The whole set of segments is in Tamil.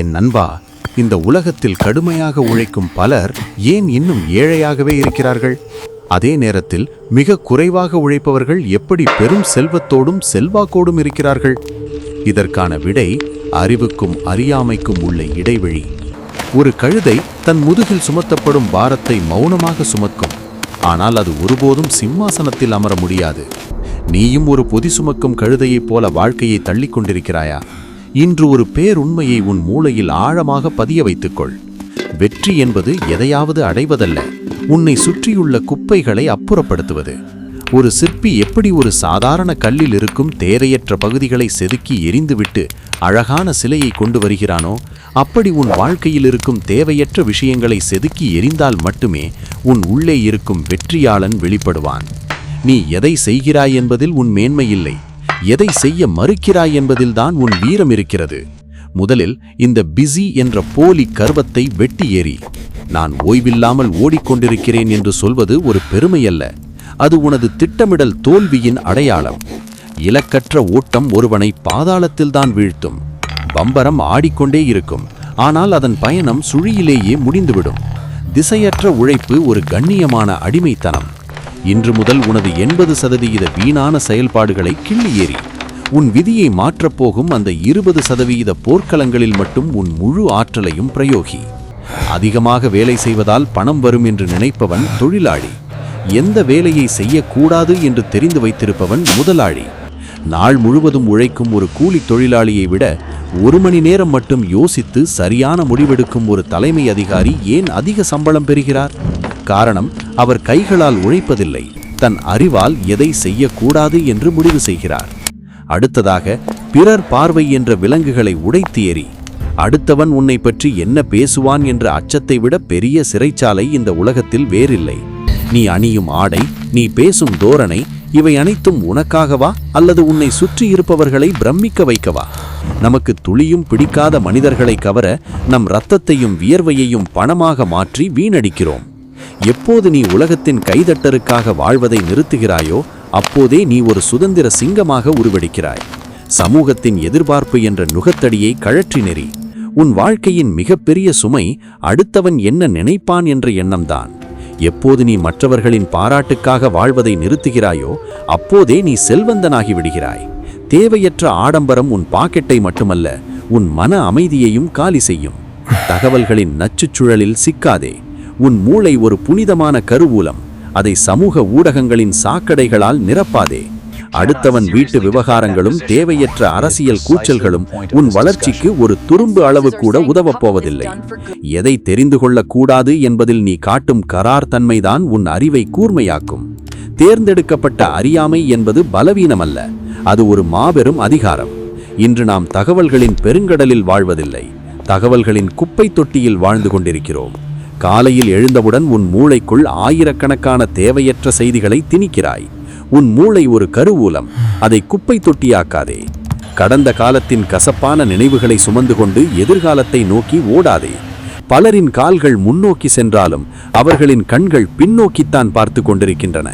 என் நண்பா இந்த உலகத்தில் கடுமையாக உழைக்கும் பலர் ஏன் இன்னும் ஏழையாகவே இருக்கிறார்கள்? அதே நேரத்தில் மிக குறைவாக உழைப்பவர்கள் எப்படி பெரும் செல்வத்தோடும் செல்வாக்கோடும் இருக்கிறார்கள்? இதற்கான விடை அறிவுக்கும் அறியாமைக்கும் உள்ள இடைவெளி. ஒரு கழுதை தன் முதுகில் சுமத்தப்படும் பாரத்தை மௌனமாக சுமக்கும். ஆனால் அது ஒருபோதும் சிம்மாசனத்தில் அமர முடியாது. நீயும் ஒரு பொதி சுமக்கும் கழுதையைப் போல வாழ்க்கையை தள்ளிக் கொண்டிருக்கிறாயா? இன்று ஒரு பேருண்மையை உன் மூளையில் ஆழமாக பதிய வைத்துக்கொள். வெற்றி என்பது எதையாவது அடைவதல்ல. உன்னை சுற்றியுள்ள குப்பைகளை அப்புறப்படுத்துவது. ஒரு சிற்பி எப்படி ஒரு சாதாரண கல்லில் இருக்கும் தேரையற்ற பகுதிகளை செதுக்கி எரிந்துவிட்டு அழகான சிலையை கொண்டு வருகிறானோ அப்படி உன் வாழ்க்கையில் இருக்கும் தேவையற்ற விஷயங்களை செதுக்கி எரிந்தால் மட்டுமே உன் உள்ளே இருக்கும் வெற்றியாளன் வெளிப்படுவான். நீ எதை செய்கிறாய் என்பதில் உன் மேன்மை இல்லை. எதை செய்ய மறுக்கிறாய் என்பதில்தான் உன் வீரம் இருக்கிறது. முதலில் இந்த பிஸி என்ற போலி கர்வத்தை வெட்டி ஏறி நான் ஓய்வில்லாமல் ஓடிக்கொண்டிருக்கிறேன் என்று சொல்வது ஒரு பெருமையல்ல. அது உனது திட்டமிடல் தோல்வியின் அடையாளம். இலக்கற்ற ஓட்டம் ஒருவனை பாதாளத்தில்தான் வீழ்த்தும். பம்பரம் ஆடிக்கொண்டே இருக்கும். ஆனால் அதன் பயணம் சுழியிலேயே முடிந்துவிடும். திசையற்ற உழைப்பு ஒரு கண்ணியமான அடிமைத்தனம். இன்று முதல் உனது எண்பது சதவிகித வீணான செயல்பாடுகளை கிள்ளி ஏறி உன் விதியை மாற்றப்போகும் அந்த இருபது சதவிகித போர்க்களங்களில் மட்டும் உன் முழு ஆற்றலையும் பிரயோகி. அதிகமாக வேலை செய்வதால் பணம் வரும் என்று நினைப்பவன் தொழிலாளி. எந்த வேலையை செய்யக்கூடாது என்று தெரிந்து வைத்திருப்பவன் முதலாளி. நாள் முழுவதும் உழைக்கும் ஒரு கூலி தொழிலாளியை விட ஒரு மணி நேரம் மட்டும் யோசித்து சரியான முடிவெடுக்கும் ஒரு தலைமை அதிகாரி ஏன் அதிக சம்பளம் பெறுகிறார்? காரணம் அவர் கைகளால் உழைப்பதில்லை. தன் அறிவால் எதை செய்யக்கூடாது என்று முடிவு செய்கிறார். அடுத்ததாக பிறர் பார்வை என்ற விலங்குகளை உடைத்து எறி அடுத்தவன் உன்னை பற்றி என்ன பேசுவான் என்ற அச்சத்தை விட பெரிய சிறைச்சாலை இந்த உலகத்தில் வேறில்லை. நீ அணியும் ஆடை நீ பேசும் தோரணை இவை அனைத்தும் உனக்காகவா அல்லது உன்னை சுற்றி இருப்பவர்களை பிரமிக்க வைக்கவா? நமக்கு துளியும் பிடிக்காத மனிதர்களை கவர நம் இரத்தத்தையும் வியர்வையையும் பணமாக மாற்றி வீணடிக்கிறோம். எப்போது நீ உலகத்தின் கைதட்டருக்காக வாழ்வதை நிறுத்துகிறாயோ அப்போதே நீ ஒரு சுதந்திர சிங்கமாக உருவெடுக்கிறாய். சமூகத்தின் எதிர்பார்ப்பு என்ற நுகத்தடியை கழற்றி நெறி. உன் வாழ்க்கையின் மிகப்பெரிய சுமை அடுத்தவன் என்ன நினைப்பான் என்ற எண்ணம்தான். எப்போது நீ மற்றவர்களின் பாராட்டுக்காக வாழ்வதை நிறுத்துகிறாயோ அப்போதே நீ செல்வந்தனாகி விடுகிறாய். தேவையற்ற ஆடம்பரம் உன் பாக்கெட்டை மட்டுமல்ல உன் மன அமைதியையும் காலி செய்யும். தகவல்களின் நச்சுச்சுழலில் சிக்காதே. உன் மூளை ஒரு புனிதமான கருவூலம். அதை சமூக ஊடகங்களின் சாக்கடைகளால் நிரப்பாதே. அடுத்தவன் வீட்டு விவகாரங்களும் தேவையற்ற அரசியல் கூச்சல்களும் உன் வளர்ச்சிக்கு ஒரு துரும்பு அளவு கூட உதவப் போவதில்லை. எதை தெரிந்து கொள்ளக்கூடாது என்பதில் நீ காட்டும் கரார் தன்மைதான் உன் அறிவை கூர்மையாக்கும். தேர்ந்தெடுக்கப்பட்ட அறியாமை என்பது பலவீனமல்ல. அது ஒரு மாபெரும் அதிகாரம். இன்று நாம் தகவல்களின் பெருங்கடலில் வாழ்வதில்லை. தகவல்களின் குப்பை தொட்டியில் வாழ்ந்து கொண்டிருக்கிறோம். காலையில் எழுந்தவுடன் உன் மூளைக்குள் ஆயிரக்கணக்கான தேவையற்ற செய்திகளை திணிக்கிறாய். உன் மூளை ஒரு கருவூலம். அதை குப்பை தொட்டியாக்காதே. கடந்த காலத்தின் கசப்பான நினைவுகளை சுமந்து கொண்டு எதிர்காலத்தை நோக்கி ஓடாதே. பலரின் கால்கள் முன்னோக்கி சென்றாலும் அவர்களின் கண்கள் பின்னோக்கித்தான் பார்த்து கொண்டிருக்கின்றன.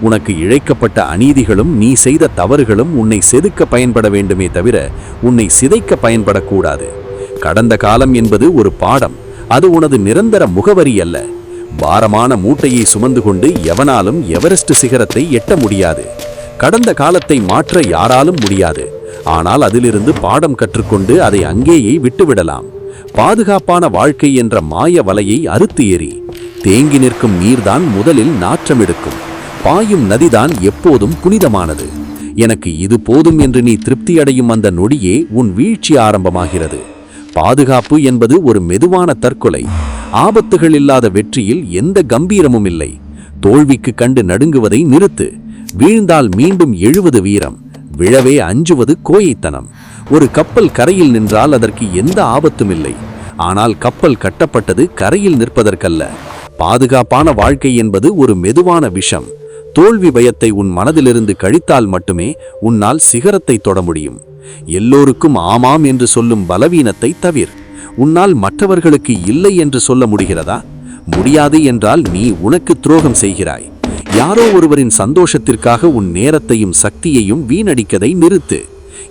உனக்கு இழைக்கப்பட்ட அநீதிகளும் நீ செய்த தவறுகளும் உன்னை செதுக்க பயன்பட வேண்டுமே தவிர உன்னை சிதைக்க பயன்படக்கூடாது. கடந்த காலம் என்பது ஒரு பாடம். அது உனது நிரந்தர முகவரி அல்ல. பாரமான மூட்டையை சுமந்து கொண்டு எவனாலும் எவரெஸ்ட் சிகரத்தை எட்ட முடியாது. கடந்த காலத்தை மாற்ற யாராலும் முடியாது. ஆனால் அதிலிருந்து பாடம் கற்றுக்கொண்டு அதை அங்கேயே விட்டுவிடலாம். பாதுகாப்பான வாழ்க்கை என்ற மாய வலையை அறுத்து எறி தேங்கி நிற்கும் நீர்தான் முதலில் நாற்றமெடுக்கும் பாயும் நதிதான் எப்போதும் புனிதமானது. எனக்கு இது போதும் என்று நீ திருப்தியடையும் அந்த நொடியே உன் வீழ்ச்சி ஆரம்பமாகிறது. பாதுகாப்பு என்பது ஒரு மெதுவான தற்கொலை. ஆபத்துகள் இல்லாத வெற்றியில் எந்த கம்பீரமும் இல்லை. தோல்விக்கு கண்டு நடுங்குவதை நிறுத்து. வீழ்ந்தால் மீண்டும் எழுவது வீரம். விழவே அஞ்சுவது கோயைத்தனம். ஒரு கப்பல் கரையில் நின்றால் அதற்கு எந்த ஆபத்தும் இல்லை. ஆனால் கப்பல் கட்டப்பட்டது கரையில் நிற்பதற்கல்ல. பாதுகாப்பான வாழ்க்கை என்பது ஒரு மெதுவான விஷம். தோல்வி பயத்தை உன் மனதிலிருந்து கழித்தால் மட்டுமே உன்னால் சிகரத்தை தொட முடியும். எல்லோருக்கும் ஆமாம் என்று சொல்லும் பலவீனத்தை தவிர் உன்னால் மற்றவர்களுக்கு இல்லை என்று சொல்ல முடிகிறதா? முடியாது என்றால் நீ உனக்கு துரோகம் செய்கிறாய். யாரோ ஒருவரின் சந்தோஷத்திற்காக உன் நேரத்தையும் சக்தியையும் வீணடிக்கதை நிறுத்து.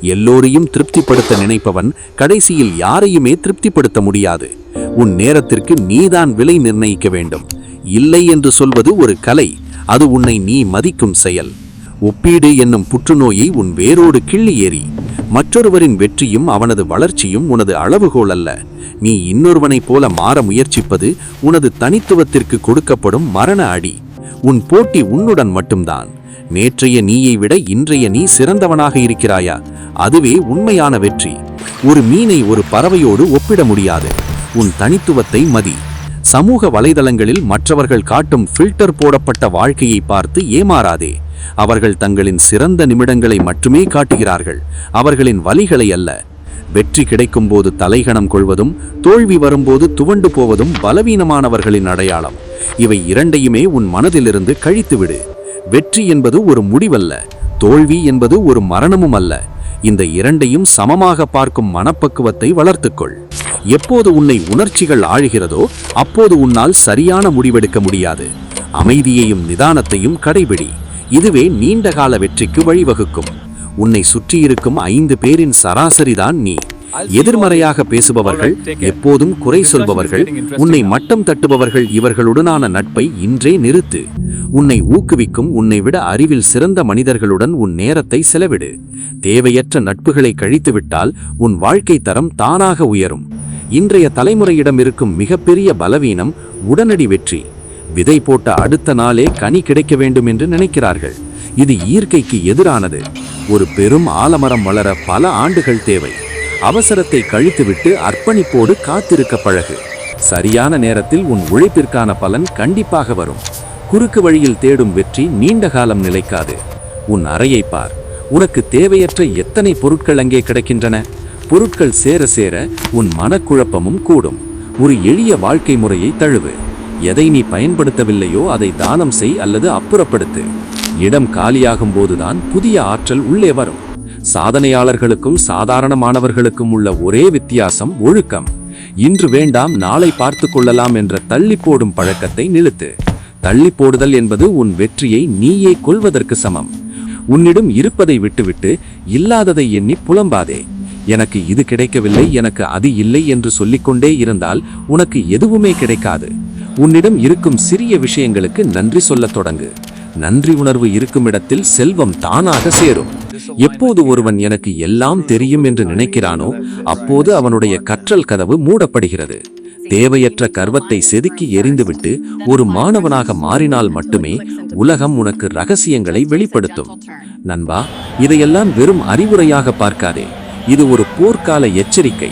எல்லோரையும் திருப்திப்படுத்த நினைப்பவன் கடைசியில் யாரையுமே திருப்திப்படுத்த முடியாது. உன் நேரத்திற்கு நீதான் விலை நிர்ணயிக்க வேண்டும். இல்லை என்று சொல்வது ஒரு கலை அது உன்னை நீ மதிக்கும் செயல். ஒப்பீடு என்னும் புற்றுநோயை உன் வேரோடு கிள்ளி ஏறி மற்றொருவரின் வெற்றியும் அவனது வளர்ச்சியும் உனது அளவுகோல் அல்ல. நீ இன்னொருவனைப் போல மாற முயற்சிப்பது உனது தனித்துவத்திற்கு கொடுக்கப்படும் மரண அடி. உன் போட்டி உன்னுடன் மட்டும்தான். நேற்றைய நீயை விட இன்றைய நீ சிறந்தவனாக இருக்கிறாயா? அதுவே உண்மையான வெற்றி. ஒரு மீனை ஒரு பறவையோடு ஒப்பிட முடியாது. உன் தனித்துவத்தை மதி. சமூக வலைதளங்களில் மற்றவர்கள் காட்டும் ஃபில்டர் போடப்பட்ட வாழ்க்கையை பார்த்து ஏமாறாதே. அவர்கள் தங்களின் சிறந்த நிமிடங்களை மட்டுமே காட்டுகிறார்கள். அவர்களின் வலிகளை அல்ல. வெற்றி கிடைக்கும்போது தலைகணம் கொள்வதும் தோல்வி வரும்போது துவண்டு போவதும் பலவீனமானவர்களின் அடையாளம். இவை இரண்டையுமே உன் மனதிலிருந்து கழித்துவிடு. வெற்றி என்பது ஒரு முடிவல்ல. தோல்வி என்பது ஒரு மரணமும் அல்ல. இந்த இரண்டையும் சமமாக பார்க்கும் மனப்பக்குவத்தை வளர்த்துக்கொள். எப்போது உன்னை உணர்ச்சிகள் ஆழுகிறதோ அப்போது உன்னால் சரியான முடிவெடுக்க முடியாது. அமைதியையும் நிதானத்தையும் கடைபிடி. இதுவே நீண்டகால வெற்றிக்கு வழிவகுக்கும். உன்னை சுற்றியிருக்கும் ஐந்து பேரின் சராசரிதான் நீ. எதிர்மறையாக பேசுபவர்கள் எப்போதும் குறை சொல்பவர்கள் உன்னை மட்டம் தட்டுபவர்கள் இவர்களுடனான நட்பை இன்றே நிறுத்து. உன்னை ஊக்குவிக்கும் உன்னை விட அறிவில் சிறந்த மனிதர்களுடன் உன் நேரத்தை செலவிடு. தேவையற்ற நட்புகளை கழித்துவிட்டால் உன் வாழ்க்கை தரம் தானாக உயரும். இன்றைய தலைமுறையிடம் இருக்கும் மிகப்பெரிய பலவீனம் உடனடி வெற்றி. விதை போட்ட அடுத்த நாளே கனி கிடைக்க வேண்டும் என்று நினைக்கிறார்கள். இது இயற்கைக்கு எதிரானது. ஒரு பெரும் ஆலமரம் வளர பல ஆண்டுகள் தேவை. அவசரத்தை கழித்துவிட்டு அர்ப்பணிப்போடு காத்திருக்க பழகு. சரியான நேரத்தில் உன் உழைப்பிற்கான பலன் கண்டிப்பாக வரும். குறுக்கு வழியில் தேடும் வெற்றி நீண்ட காலம் நிலைக்காது. உன் அறையை பார். உனக்கு தேவையற்ற எத்தனை பொருட்கள் அங்கே கிடைக்கின்றன? பொருட்கள் சேர சேர உன் மனக்குழப்பமும் கூடும். ஒரு எளிய வாழ்க்கை முறையை தழுவு. எதை நீ பயன்படுத்தவில்லையோ அதை தானம் செய் அல்லது அப்புறப்படுத்து. இடம் காலியாகும் போதுதான் புதிய ஆற்றல் உள்ளே வரும். சாதனையாளர்களுக்கும் சாதாரணமானவர்களுக்கும் உள்ள ஒரே வித்தியாசம் ஒழுக்கம். இன்று வேண்டாம் நாளை பார்த்து கொள்ளலாம் என்ற தள்ளி போடும் பழக்கத்தை நிறுத்து. தள்ளி போடுதல் என்பது உன் வெற்றியை நீயே கொள்வதற்கு சமம். உன்னிடம் இருப்பதை விட்டுவிட்டு இல்லாததை எண்ணி புலம்பாதே. எனக்கு இது கிடைக்கவில்லை எனக்கு அது இல்லை என்று சொல்லிக்கொண்டே இருந்தால் உனக்கு எதுவுமே கிடைக்காது. உன்னிடம் இருக்கும் சிறிய விஷயங்களுக்கு நன்றி சொல்லத் தொடங்கு. நன்றி உணர்வு இருக்கும் இடத்தில் செல்வம் தானாக சேரும். எப்போது ஒருவன் எனக்கு எல்லாம் தெரியும் என்று நினைக்கிறானோ அப்போது அவனுடைய கற்றல் கதவு மூடப்படுகிறது. தேவையற்ற கர்வத்தை செதுக்கி எறிந்துவிட்டு ஒரு மாணவனாக மாறினால் மட்டுமே உலகம் உனக்கு ரகசியங்களை வெளிப்படுத்தும். நண்பா இதையெல்லாம் வெறும் அறிவுரையாக பார்க்காதே. இது ஒரு போர்க்கால எச்சரிக்கை.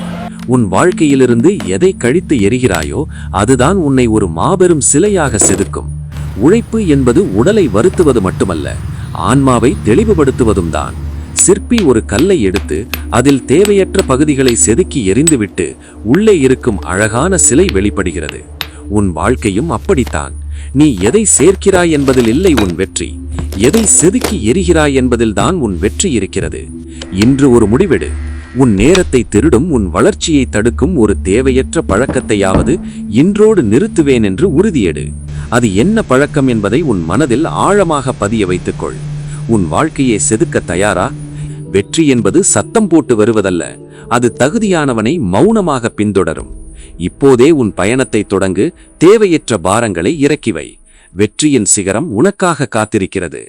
உன் வாழ்க்கையிலிருந்து எதை கழித்து எரிகிறாயோ அதுதான் உன்னை ஒரு மாபெரும் சிலையாக செதுக்கும். உழைப்பு என்பது உடலை வருத்துவது மட்டுமல்ல ஆன்மாவை தெளிவுபடுத்துவதும் தான். சிற்பி ஒரு கல்லை எடுத்து அதில் தேவையற்ற பகுதிகளை செதுக்கி எறிந்துவிட்டு உள்ளே இருக்கும் அழகான சிலை வெளிப்படுகிறது. உன் வாழ்க்கையும் அப்படித்தான். நீ எதை சேர்க்கிறாய் என்பதில் இல்லை உன் வெற்றி. எதை செதுக்கி எரிகிறாய் என்பதில்தான் உன் வெற்றி இருக்கிறது. இன்று ஒரு முடிவெடு. உன் நேரத்தை திருடும் உன் வளர்ச்சியை தடுக்கும் ஒரு தேவையற்ற பழக்கத்தையாவது இன்றோடு நிறுத்துவேன் என்று உறுதியெடு. அது என்ன பழக்கம் என்பதை உன் மனதில் ஆழமாக பதிய வைத்துக்கொள். உன் வாழ்க்கையை செதுக்க தயாரா? வெற்றி என்பது சத்தம் போட்டு வருவதல்ல அது தகுதியானவனை மௌனமாக பின்தொடரும். இப்போதே உன் பயணத்தை தொடங்கு தேவையற்ற பாரங்களை இறக்கி வை. வெற்றியின் சிகரம் உனக்காக காத்திருக்கிறது.